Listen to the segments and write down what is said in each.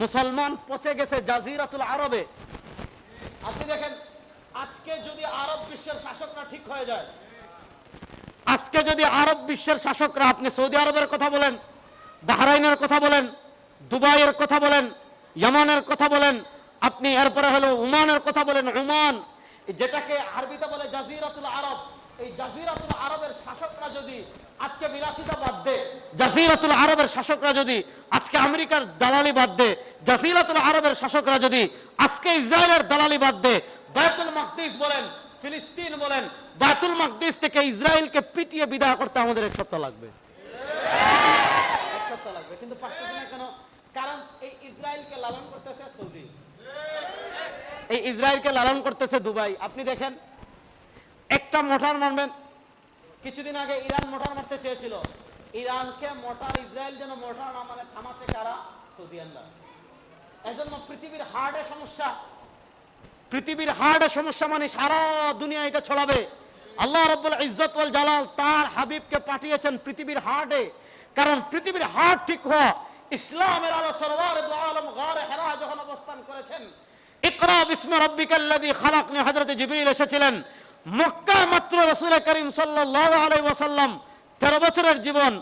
মুসলমান পচে গেছে জাজিরাতুল আরবে। আপনি দেখেন, আজকে যদি আরব বিশ্বের শাসকরা ঠিক হয়ে যায়, আজকে যদি আরব বিশ্বের শাসকরা, আপনি সৌদি আরবের কথা বলেন, বাহরাইনের কথা বলেন, দুবাইয়ের কথা বলেন, ইয়ামানের কথা বলেন, আপনি এরপরে হলো উমানের কথা বলেন উমান যেটাকে আরবিতে বলে জাজিরাতুল আরব। এই জাজিরাতুল আরবের শাসকরা যদি আজকে বিলাসিতা বাদ দে, জাজিরাতুল আরবের শাসকরা যদি আজকে আমেরিকার দালালি বাদ দে, জাজিরাতুল আরবের শাসকরা যদি আজকে ইসরায়েলের দালালি বাদ দে বায়তুল মাকদিস বলেন, ফিলিস্তিন বলেন বায়তুল মাকদিস থেকে ইসরায়েলকে পিটিয়ে বিদায় করতে আমাদের এক সপ্তাহ লাগবে। এক সপ্তাহ লাগবে, কিন্তু পারতেছে না কেন? কারণ এই ইসরায়েলকে লালন করতেছে সৌদি। এই ইসরায়েলকে লালন করতেছে দুবাই। আপনি দেখেন একটা মোটর মারবেন। কিছুদিন আগে ইরান মোটর মারতে চেয়েছিল। ইরানকে মোটর, ইসরায়েল যেন মোটর না মানে থামাতে কারা? সৌদিয়ানরা এজন্য পৃথিবীর হার্টে সমস্যা। পৃথিবীর হার্টে সমস্যা মানে সারা দুনিয়া এটা ছড়াবে। আল্লাহ রব্বুল ইজ্জত ওয়াল জালাল তার হাবিবকে পাঠিয়েছেন পৃথিবীর হার্ডে কারণ পৃথিবীর হার্ড ঠিক হওয়া ইসলামের আলো সরওয়ার আলম গারে হেরা যখন অবস্থান করেছেন, ইকরা বিস্মে রব্বিকাল্লাযী খালাকনি, হযরত জিবরিল এসেছিলেন। মক্কা মাত্র রাসূল করিম সাল্লাল্লাহু আলাইহি ওয়াসাল্লাম 13 বছরের জীবন,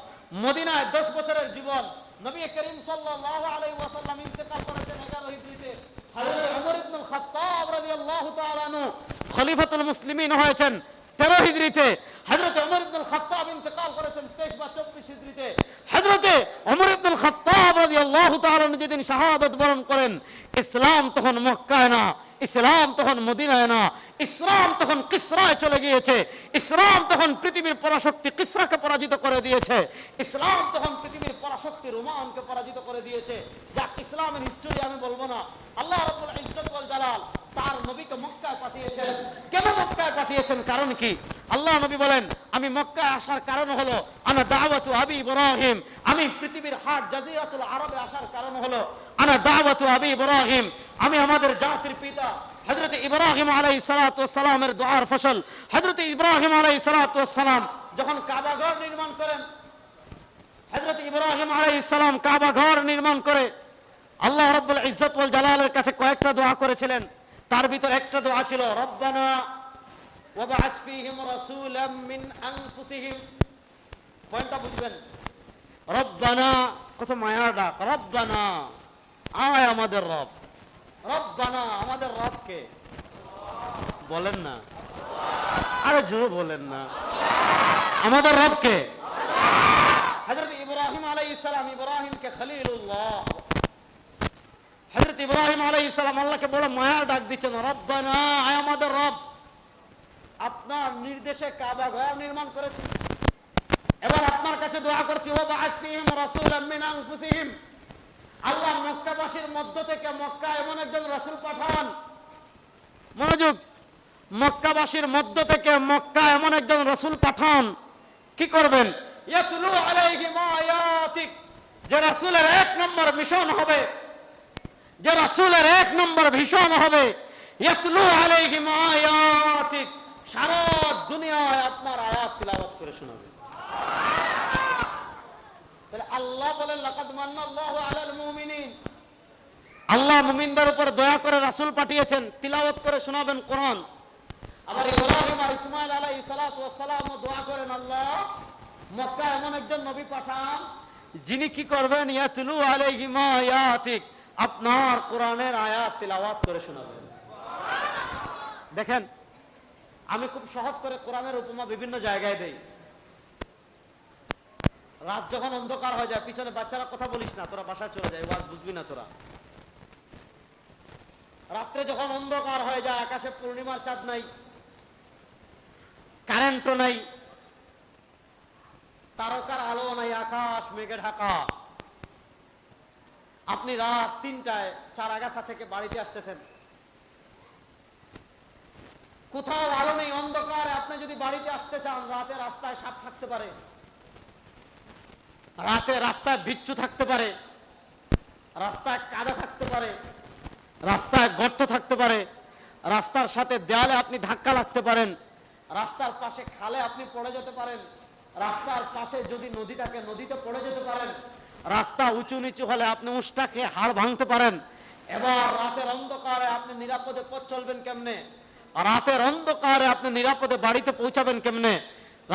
মদিনায় 10 বছরের জীবন, নবী করিম সাল্লাল্লাহু আলাইহি ওয়াসাল্লাম ইন্তেকাল করেছেন 11 হিজরিতে হযরত ওমর ইবনে খাত্তাব রাদিয়াল্লাহু খলিফাতুল মুসলিমিন হয়েছেন 13 হিজরিতে হযরত ওমর ইবনে খাত্তাব ইন্তেকাল করেছেন 23 বা 24 হিজরিতে হযরত ওমর ইবনে খাত্তাব রাদিয়াল্লাহু তাআলা আনহু যেদিন শাহাদাত বরণ করেন, ইসলাম তখন মক্কায় না। ইসলাম তখন মদিনায় না, ইসলাম তখন কিসরায় চলে গিয়েছে, ইসলাম তখন পৃথিবীর পরাশক্তি কিসরাকে পরাজিত করে দিয়েছে, ইসলাম তখন পৃথিবীর পরাশক্তি রোমানকে পরাজিত করে দিয়েছে। যা ইসলামের হিস্টোরি আমি বলব না। আল্লাহ রাব্বুল ইজ্জত ওয়াল জালাল তার নবীকে মক্কায় পাঠিয়েছেন। কেন মক্কায় পাঠিয়েছেন? কারণ কি? আল্লাহ নবী বলেন, আমি মক্কায় আসার কারণ হলো, আনা দাওয়াতু আবি ইব্রাহিম। আমি পৃথিবীর হাট জাজিরাতুল আরবে আসার কারণ হলো আনা দাওয়াতু আবি ইব্রাহিম। আমি আমাদের জাতির পিতা, হযরত ইব্রাহিম আলাইহিস সালাতু ওয়াস সালামের দোয়ার ফসল। হযরত ইব্রাহিম আলাইহিস সালাতু ওয়াস সালাম যখন কাবা ঘর নির্মাণ করেন, হযরত ইব্রাহিম আলাইহিস সালাম কাবা ঘর নির্মাণ করে আল্লাহ রাব্বুল ইজ্জত জালালের কাছে কয়েকটা দোয়া করেছিলেন। তার ভিতর একটা দোয়া ছিল, রব্বানা ওয়াবআস ফীহিম রাসূলাম মিন আনফুসিহিম। পয়েন্টটা বুঝবেন? রব্বানা, কত মায়ার ডাক, রব্বানা। আয় আমাদের রব। রব্বানা, আমাদের রবকে। বলেন না। আরে জোরে বলেন না। আমাদের রবকে। হযরত ইব্রাহিম আলাইহিস সালাম, ইব্রাহিমকে খলিলুল্লাহ। হযরত ইব্রাহিম আলাইহিস সালাম আল্লাহকে বড় মায়ার ডাক দিচ্ছেন, রব্বানা, আয় আমাদের রব। আপনার নির্দেশে কাবা ঘর নির্মাণ করেছি। এবার আপনার কাছে দোয়া করছি ও বাসফিহিম রাসূলাম মিন আনফুসিহিম। আল্লাহ মক্কাবাসীর মধ্য থেকে মক্কা এমন একজন রাসূল পাঠান। মনোযোগ, মক্কাবাসীর মধ্য থেকে মক্কা এমন একজন রাসূল পাঠান। কি করবেন? যে এক নম্বর মিশন হবে, যে রাসূলের এক নম্বর ভীষণ হবে সারা দুনিয়ায় আপনার আয়াত তিলাওয়াত করে শোনাবে। তাহলে আল্লাহ বলেন লাকাদ মান্নাল্লাহু আলাল মুমিনিন। আল্লাহ মুমিনদের উপর দয়া করে রাসূল পাঠিয়েছেন তিলাওয়াত করে শোনাবেন কোরআন। আবার ইব্রাহিম আর ইসমাইল আলাইহিস সালাতু ওয়াস সালাম দোয়া করেন আল্লাহ মক্কা এমন একজন নবী পাঠান যিনি কি করবেন? ইয়াতলু আলাইহিম আয়াতিক। আপনার কোরআনের আয়াত তিলাওয়াত করে শোনাবেন। দেখেন আমি খুব সহজ করে কোরআনের উপমা বিভিন্ন জায়গায় দেই। রাত যখন অন্ধকার হয়ে যায়, পিছনে বাচ্চারা কথা বলিস না, তোরা বাসায় চলে যায়, ওয়াজ বুঝবি না তোরা। রাত্রে যখন অন্ধকার হয়ে যায়, আকাশে পূর্ণিমার চাঁদ নাই, কারেন্টও নাই, তারকার আলো নাই, আকাশ মেঘে ঢাকা। আপনি রাত তিনটায় চার আগাছা থেকে বাড়িতে আসতেছেন। কোথাও আলো নেই, অন্ধকারে। আপনি যদি বাড়িতে আসতে চান, রাতে রাস্তায় সাপ থাকতে পারে। রাতে রাস্তায় বিচ্ছু থাকতে পারে, রাস্তায় কাদা থাকতে পারে, রাস্তায় গর্ত থাকতে পারে, রাস্তার সাথে দেয়ালে আপনি ধাক্কা লাগতে পারেন, রাস্তার পাশে খালে আপনি পড়ে যেতে পারেন, রাস্তার পাশে যদি নদী থাকে নদীতে পড়ে যেতে পারেন, রাস্তা উঁচু নিচু হলে আপনি উষ্টাকে হাড় ভাঙতে পারেন। এবার রাতের অন্ধকারে আপনি নিরাপদে পথ চলবেন কেমনে? রাতের অন্ধকারে আপনি নিরাপদে বাড়িতে পৌঁছাবেন কেমনে?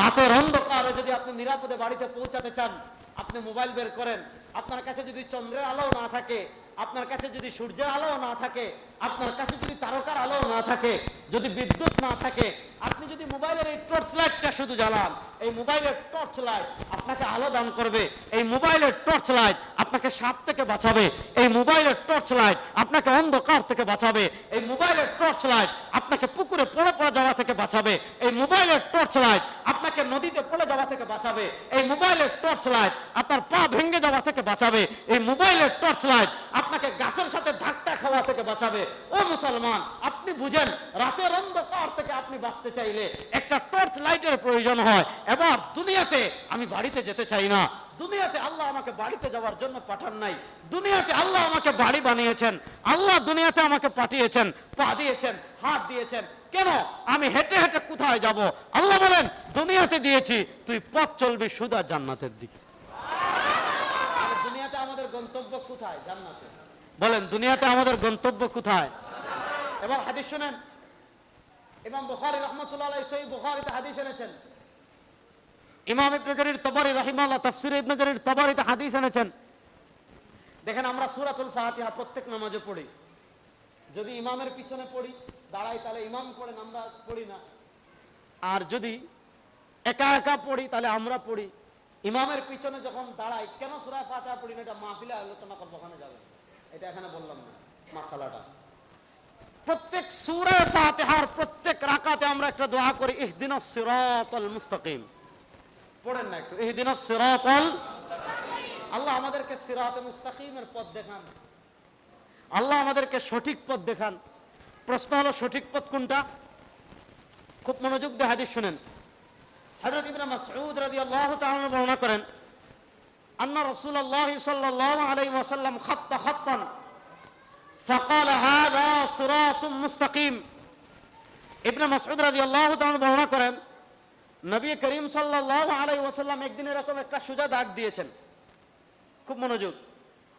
রাতের অন্ধকারে যদি আপনি নিরাপদে বাড়িতে পৌঁছাতে চান আপনি মোবাইল বের করেন, আপনার কাছে যদি চন্দ্রের আলো না থাকে, আপনার কাছে যদি সূর্যের আলো না থাকে, আপনার কাছে যদি তারকার আলো না থাকে, যদি বিদ্যুৎ না থাকে, আপনি যদি মোবাইলের এই টর্চ লাইটটা শুধু জ্বালান, এই মোবাইলের টর্চ লাইট আপনাকে আলো দান করবে, এই মোবাইলের টর্চ লাইট আপনাকে সাপ থেকে বাঁচাবে, এই মোবাইলের টর্চ লাইট আপনাকে অন্ধকার থেকে বাঁচাবে, এই মোবাইলের টর্চ লাইট আপনাকে পুকুরে পড়ে পড়ে যাওয়া থেকে বাঁচাবে, এই মোবাইলের টর্চ লাইট আপনাকে নদীতে পড়ে যাওয়া থেকে বাঁচাবে। এই মোবাইলের টর্চ লাইট আপনার পা ভেঙে যাওয়া থেকে বাঁচাবে। এই মোবাইলের টর্চ লাইট আপনাকে গাছের সাথে ধাক্কা খাওয়া থেকে বাঁচাবে। ও মুসলমান, আপনি বুঝেন, রাতের অন্ধকার থেকে আপনি বাঁচতে চাইলে একটা টর্চ লাইটের প্রয়োজন হয়। এবার দুনিয়াতে আমি বাড়িতে যেতে চাই না। দুনিয়াতে আল্লাহ আমাকে বাড়িতে যাওয়ার জন্য পাঠান নাই। দুনিয়াতে আল্লাহ আমাকে বাড়ি বানিয়েছেন। আল্লাহ দুনিয়াতে আমাকে পাঠিয়েছেন। পা দিয়েছেন, হাত দিয়েছেন। কেন? আমি হেঁটে হেঁটে কোথায় যাব? আল্লাহ বলেন, দুনিয়াতে দিয়েছি, তুই পথ চলবি সুদা জান্নাতের দিকে। দুনিয়াতে আমাদের গন্তব্য কোথায়? জান্নাতে। বলেন, দুনিয়াতে আমাদের গন্তব্য কোথায়? এবার হাদিস শুনেন। ইমাম বুখারী রহমতুল্লাহ সেই বুখারীতে হাদিস এনেছেন। ইমাম ইবনে জারির তবারি রাহিমাহুল্লাহ, তাফসীর ইবনে জারির তবারিতে হাদিস এনেছেন। দেখেন, আমরা সূরাতুল ফাতিহা প্রত্যেক নামাজে পড়ি। যদি ইমামের পিছনে পড়ি, দাঁড়াই তাহলে ইমাম পড়েন আমরা পড়ি না। আর যদি একা একা পড়ি, তাহলে আমরা পড়ি। ইমামের পিছনে যখন দাঁড়াই, কেন সুরায় ফাতিহা পড়ি না? এটা মাহফিলে আলোচনা করব, ওখানে যাবে। এটা এখানে বললাম না, মাসালাটা। প্রত্যেক সূরা ফাতিহার প্রত্যেক রাকাতে আমরা একটা দোয়া করি, ইহদিনাস সিরাতাল মুস্তাকিম। পড়েন না একটু, ইহদিনাস সিরাতাল আল্লাহ আমাদেরকে সিরাত মুস্তাকিমের পথ দেখান। আল্লাহ আমাদেরকে সঠিক পথ দেখান প্রশ্ন হলো সঠিক পথ কোনটা খুব মনোযোগ দিয়ে হাদিস শুনেন হযরত ইবনে মাসউদ রাদিয়াল্লাহু তাআলা বর্ণনা করেন আন্না রাসূলুল্লাহ সাল্লাল্লাহু আলাইহি ওয়াসাল্লাম খাত্তা খাত্তান فقال هذا صراط مستقيم ইবনে মাসউদ রাদিয়াল্লাহু তাআলা বর্ণনা করেন নবী করিম সাল্লাল্লাহু আলাইহি ওয়াসাল্লাম একদিন এরকম একটা সুজা দাগ দিয়েছেন খুব মনোযোগ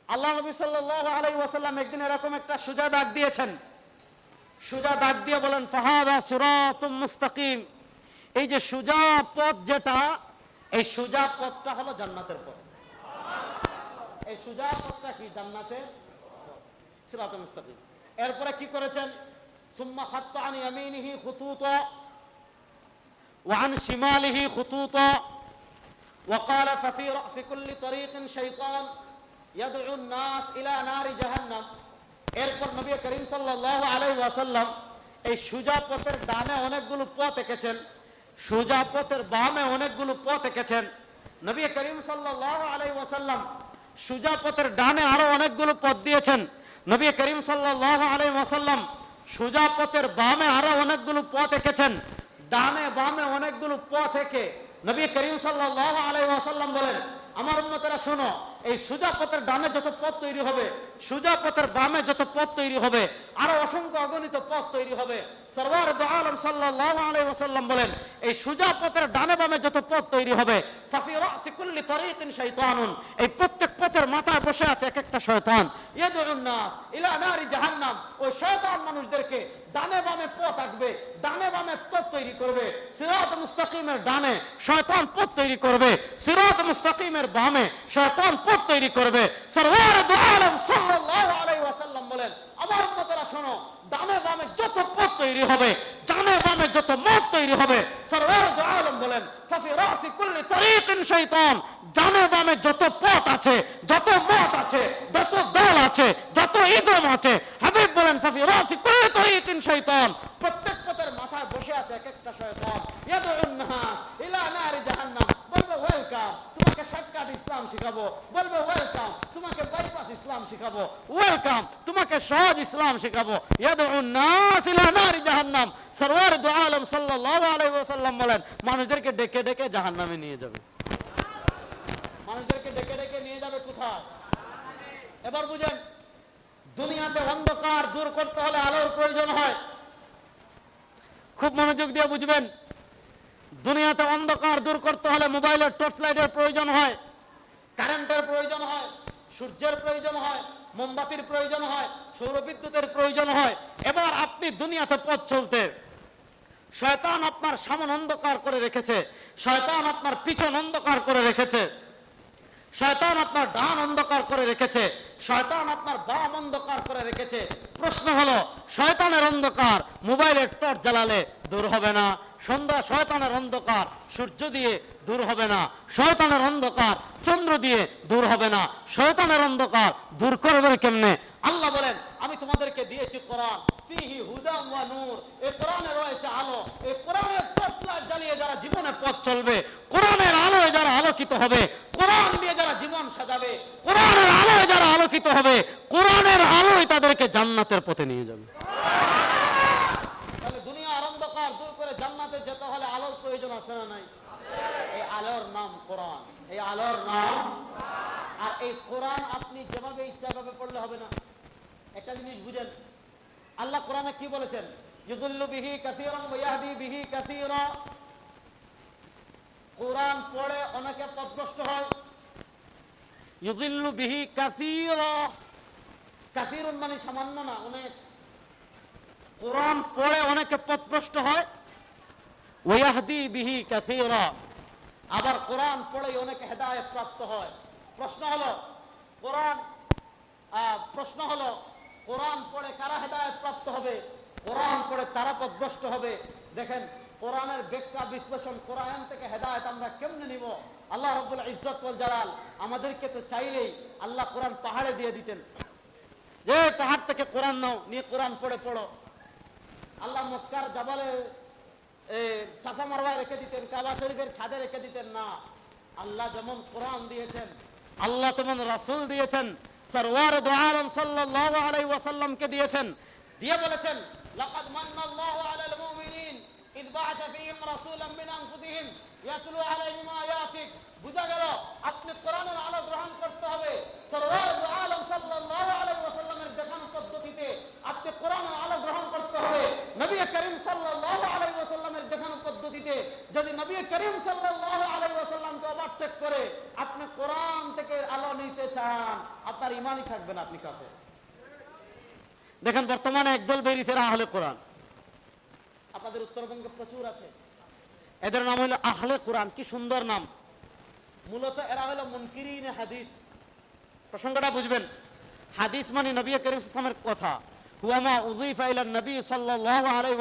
আল্লাহ নবী সাল্লাল্লাহু আলাইহি ওয়াসাল্লাম একদিন এরকম একটা সুজা দাগ দিয়েছেন সুজা দাগ দিয়ে বলেন ফাহাদা সিরাতুম মুস্তাকিম এই যে সুজা পথ যেটা এই সুজা পথটা হলো জান্নাতের পথ এই সুজা পথটা কি জান্নাতের সিরাতুল মুস্তাকিম এরপরে কি করেছেন সুম্মা খাত্তা আন ইয়ামিনিহি খুতুতা وعن شماله خطوطا وقال ففي رأس كل طريق شيطان ইলা নারি জাহান্নাম। এরপর নবী করিম সাল্লাল্লাহু আলাইহি ওয়াসাল্লাম এই সুজা পথের ডানে অনেকগুলো পথ এঁকেছেন, সুজা পথের বামে অনেকগুলো পথ এঁকেছেন। নবী করিম সাল্লাল্লাহু আলাইহি ওয়াসাল্লাম সুজা পথের ডানে আরও অনেকগুলো পথ দিয়েছেন। নবী করিম সাল্লাহ আলাইহি ওয়াসাল্লাম সুজা পথের বামে আরও অনেকগুলো পথ এঁকেছেন, ডানে বামে অনেকগুলো পথ এঁকে নবী করিম সাল্লাল্লাহু আলাইহি ওয়াসাল্লাম বলেন, আমার উম্মতেরা শোনো, এই সুজা পথের ডানে যত পথ তৈরি হবে, সুজা পথের বামে যত পথ তৈরি হবে, আরও অসংখ্য অগণিত পথ তৈরি হবে। সরওয়ার আলম সাল্লাল্লাহু আলাইহি ওয়াসাল্লাম বলেন, এই সুজা পথের ডানে বামে যত পথ তৈরি হবে, ফাফি রাসি কুল্লি তারিকিন এই প্রত্যেক পথের মাথায় বসে আছে এক একটা শয়তান। ইয়াদুন নাস ইলা নারি জাহান্নাম। ওই শয়তান মানুষদেরকে ডানে বামে পথ আঁকবে, ডানে বামে পথ তৈরি করবে, সিরাত মুস্তাকিমের ডানে শয়তান পথ তৈরি করবে, সিরাত মুস্তাকিমের বামে শয়তান পথ তৈরি করবে। সরওয়ার দু আলম সাল্লাল্লাহু আলাইহি ওয়াসাল্লাম বলেন, আমার উম্মতেরা শোনো, ডানে বামে যত পথ তৈরি হবে, ডানে বামে যত মত তৈরি হবে, সরওয়ার দু আলম বলেন, ফাফি রাসি কুল্লি তারিকিন শাইতান ডানে বামে যত পথ আছে, যত মত আছে, যত দল আছে, যত ইজম আছে বলেন ফাফি রাসি কুল্লি তারিকিন শাইতান প্রত্যেক পথের মাথায় বসে আছে এক একটা শয়তান। ইয়াদউন নাস ইলা নারি জাহান্নাম। বলবে, ওয়েলকাম, তোমাকে শর্টকাট ইসলাম শিখাবো। বলবে, ওয়েলকাম, তোমাকে বাইপাস ইসলাম শিখাবো। ওয়েলকাম, তোমাকে সহজ ইসলাম শিখাবো। ইয়াদউন নাস ইলা নারি জাহান্নাম। সরওয়ার দু আলম সাল্লাল্লাহু আলাইহি ওয়াসাল্লাম বলেন, মানুষদেরকে ডেকে ডেকে জাহান্নামে নিয়ে যাবে। মানুষদেরকে ডেকে ডেকে নিয়ে যাবে কোথায়? এবার বুঝেন দুনিয়াতে অন্ধকার দূর করতে হলে আলোর প্রয়োজন হয়। খুব মনোযোগ দিয়ে বুঝবেন, দুনিয়াতে অন্ধকার দূর করতে হলে মোবাইলের টর্চ লাইটের প্রয়োজন হয় কারেন্টের প্রয়োজন হয়, সূর্যের প্রয়োজন হয়, মোমবাতির প্রয়োজন হয়, সৌরবিদ্যুতের প্রয়োজন হয়। এবার আপনি দুনিয়াতে পথ চলতে, শয়তান আপনার সামন অন্ধকার করে রেখেছে, শয়তান আপনার পিছন অন্ধকার করে রেখেছে। শয়তান আপনার ডান অন্ধকার করে রেখেছে, শয়তান আপনার বাম অন্ধকার করে রেখেছে। প্রশ্ন হলো, শয়তানের অন্ধকার মোবাইলের টর্চ জ্বালালে দূর হবে না? সন্ধ্যা শয়তানের অন্ধকার, সূর্য দিয়ে দূর হবে না? শয়তানের অন্ধকার, চন্দ্র দিয়ে দূর হবে না? শয়তানের অন্ধকার দূর করবে কেমনে? আল্লাহ বলেন, আমি তোমাদেরকে দিয়েছি কোরআন। ফিহি হুদাম ওয়া নূর। এই কোরআনে রয়েছে আলো। এই কোরআনের লাইট জ্বালিয়ে যারা জীবনে পথ চলবে, কোরআনের আলোয় যারা আলোকিত হবে, কোরআন দিয়ে যারা জীবন সাজাবে, কোরআনের আলোয় যারা আলোকিত হবে, কোরআনের আলোয় তাদেরকে জান্নাতের পথে নিয়ে যাবে। তাহলে দুনিয়ার অন্ধকার, দূর করে জান্নাতে যেতে হলে আলোর প্রয়োজন আছে না নাই? এই আলোর নাম কোরআন। এই আলোর নাম আর এই কোরআন আপনি যেভাবে ইচ্ছা ভাবে পড়লে হবে না। একটা জিনিস বুঝেন আল্লাহ কোরআনে কি বলেছেন? ইউদুল্লু বিহি কাসীরান ওয়া ইয়াহদি বিহি কাসীরা। কোরআন পড়ে অনেকে পথভ্রষ্ট হয়। ইউদিল্লু বিহি কাসীরা। কাসীরুন মানে সামান্য না, অনেক। কোরআন পড়ে অনেকে পথভ্রষ্ট হয়। ওয়াহদি বিহি কাসীরা। আবার কোরআন পড়ে অনেকে হেদায়েত প্রাপ্ত হয়। প্রশ্ন হলো, কোরআন প্রশ্ন হলো কোরআন পড়ে কারা হেদায়ত প্রাপ্ত হবে? কোরআন পড়ে তারা পথভ্রষ্ট হবে। দেখেন, কোরআনের ব্যাখ্যা, বিশ্লেষণ, কোরআন থেকে হেদায়েত আমরা কেমনে নিব? আল্লাহ রব্বুল ইজ্জত জালাল আমাদেরকে তো চাইলেই আল্লাহ কোরআন পাহাড়ে দিয়ে দিতেন। যে পাহাড় থেকে কোরআন নাও, নিয়ে কোরআন পড়ে পড়ো। আল্লাহ মক্কার জাবালে সাফা মারওয়ায় রেখে দিতেন, কাবা শরীফের ছাদে রেখে দিতেন। না, আল্লাহ যেমন কোরআন দিয়েছেন, আল্লাহ তেমন রাসূল দিয়েছেন সরওয়ার দু আলম সাল্লাল্লাহু আলাইহি ওয়াসাল্লামকে দিয়েছেন। দিয়ে বলেছেন, লাকাদ মান্নাল্লাহু আলাল মুমিনিন, ইদ বাআসা ফীহিম রাসূলাম মিন আনফুসিহিম, ইয়াতলু আলাইহিম আয়াতিক বুঝা গেল, আপনি কোরআনের আলো গ্রহণ করতে হবে। সরওয়ার আলম সাল্লাল্লাহু আলাইহি ওয়াসাল্লামের দেখানো পদ্ধতিতে আপনি কোরআনের আলো গ্রহণ করতে হবে। নবী করিম সাল্লাল্লাহু আলাইহি ওয়াসাল্লামের দেখানো পদ্ধতিতে যদি নবী করিম সাল্লাল্লাহু আলাইহি ওয়াসাল্লামকে ওভারটেক করে, আপনি কোরআন থেকে আলো নিতে চান, আপনার ইমানই থাকবে না আপনি কাফের। দেখেন, বর্তমানে একদল বেরিয়েছে আহলে কোরআন। আপনাদের উত্তরবঙ্গে প্রচুর আছে। এদের নাম হলো আহলে কোরআন, কি সুন্দর নাম। মূলত এরা হলো মুনকিরিন হাদিস। প্রসঙ্গটা বুঝবেন, হাদিস মানে নবী করিম ইসলামের কথা। হুয়ামা উযিফা ইলা নবী সাল্লাল্লাহু আলাইহি